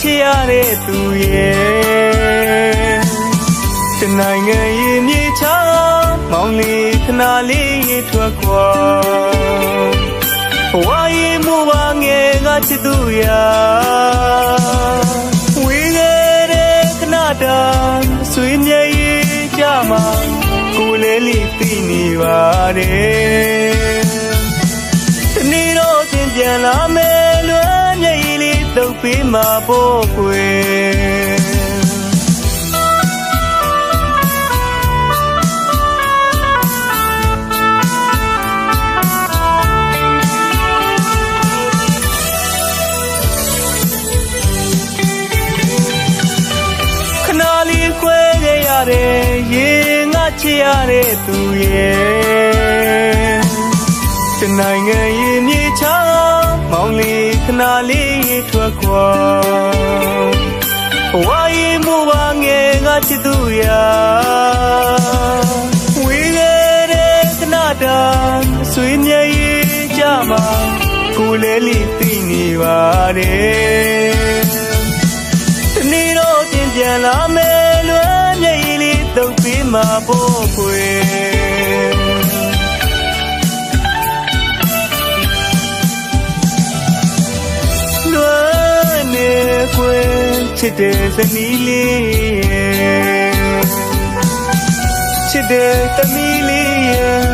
ချစ်ရတဲ့သူရဲ့တနိုင်ငံရဲ့မြေချောင်းမောင်လေးခဏလေးထွက်ခွာဘဝရဲ့မူပါငယ်ငါချစ်သူရာဝေးခဲ့တဲ့ခဏတာဆွေမြေရဲ့ကြမှာကိုယ်လေးလေးသိနေပါတယ်တနေ့တော့သင်ပြန်လာမယ်လွမ်းမြေလေးတု ပ်ပေးမှာဖို့ကွယ်ခဏလေးခွဲခဲ့ရတဲ့ရေငါချစ်ရတဲ့သူရဲ့တနိုင်ငံရဲ့မြေချောင်းမောင် လေးခဏလေးထွက်ခွာဘဝရဲ့မူပါငယ်ငါချစ်သူရာဝေးခဲ့တဲ့ခဏတာဆွေမြေရဲ့ကြမှာကိုယ်လေးလေးသိနေပါတယ်တနေ့တော့ပြင်ပြန်လာမယ်လွမ်းမြေလေးတုပ်ပေးမှာဖို့ခွေ ချစ်တဲ့ဇနီးလေးရဲ့ချစ်တဲ့သမီးလေးရဲ့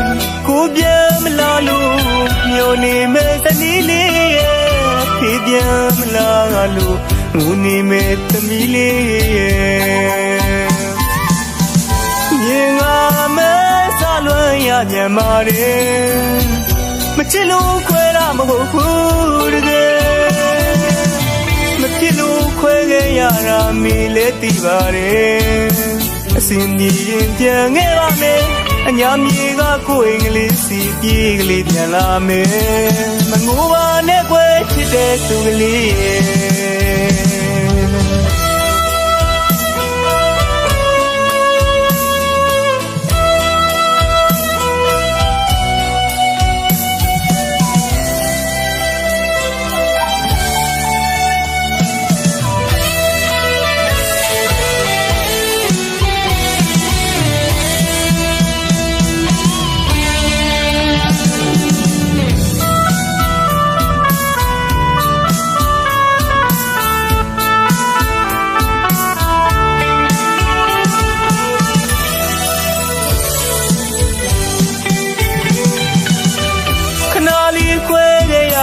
ကိုပြန်မလာလို့မျောနေမဲ့ဇနီးလေးရဲ့ဖေးပြန်မလာလို့ငူနေမဲ့သမီးလေးရဲ့မြင်ငါမဲဆလွမ်းရမြန်ပါတယ်မချစ်လို့ခွဲတာမဟုတ်ဘူးတကယ် ရတာမီလဲတည်ပါတယ်အစင်ကြီးရင်ပြန်ခဲ့ပါမယ်အညာမြေကကိုယ်အင်္ဂလိပ်စီပြေးကလေးပြန်လာမယ်မငိုပါနဲ့ကွယ်ချစ်တဲ့သူကလေးရဲ့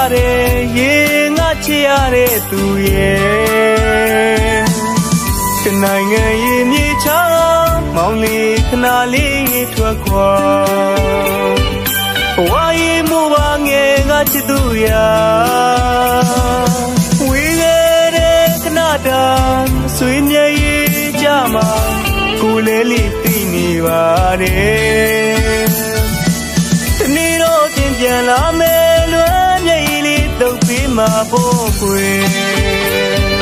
ရတဲ့ရေငါချစ်ရတဲ့သူရဲ့တနိုင်ငံရဲ့မြေချောင်းမောင်လေးခဏလေးထွက်ခွာဘဝရဲ့မူပါငယ်ငါချစ်သူရာဝေးခဲ့တဲ့ခဏတာဆွေမြေရဲ့ကြမှာကိုယ်လေးလေးသိနေပါတယ်တနေ့တော့ပြင်ပြန်လာမယ်လွမ်းမြေလေး တုပ်ပေးမှာဖို့ကွယ်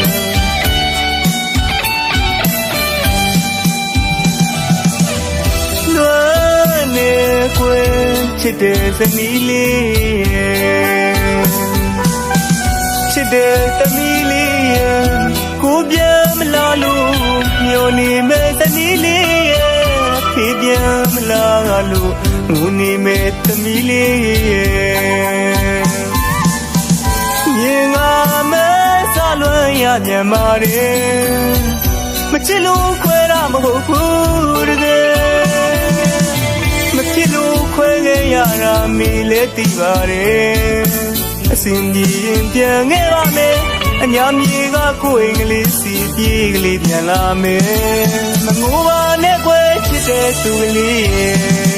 လွမ်းနေကွယ်ချစ်တဲ့ဇနီးလေးရဲ့ချစ်တဲ့သမီးလေးရဲ့ကိုပြန်မလာလို့မျောနေမဲ့ဇနီးလေးရဲ့ဖေးပြန်မလာလို့ငူနေမဲ့သမီးလေး ရဲ့ရင်ငါမဲဆလွမ်းရမြန်ပါတယ်မချစ်လို့ခွဲတာမဟုတ်ဘူးတကယ်မဖြစ်လို့ခွဲခဲ့ရတာမီလဲတည်ပါတယ်အစင်ကြီးရင်ပြန်ခဲ့ပါမယ်အညာမြေကကိုယ်အင်္ဂလိပ်စီပြေးကလေးပြန်လာမယ်မငိုပါနဲ့ကွယ်ချစ်တဲ့သူကလေးရဲ့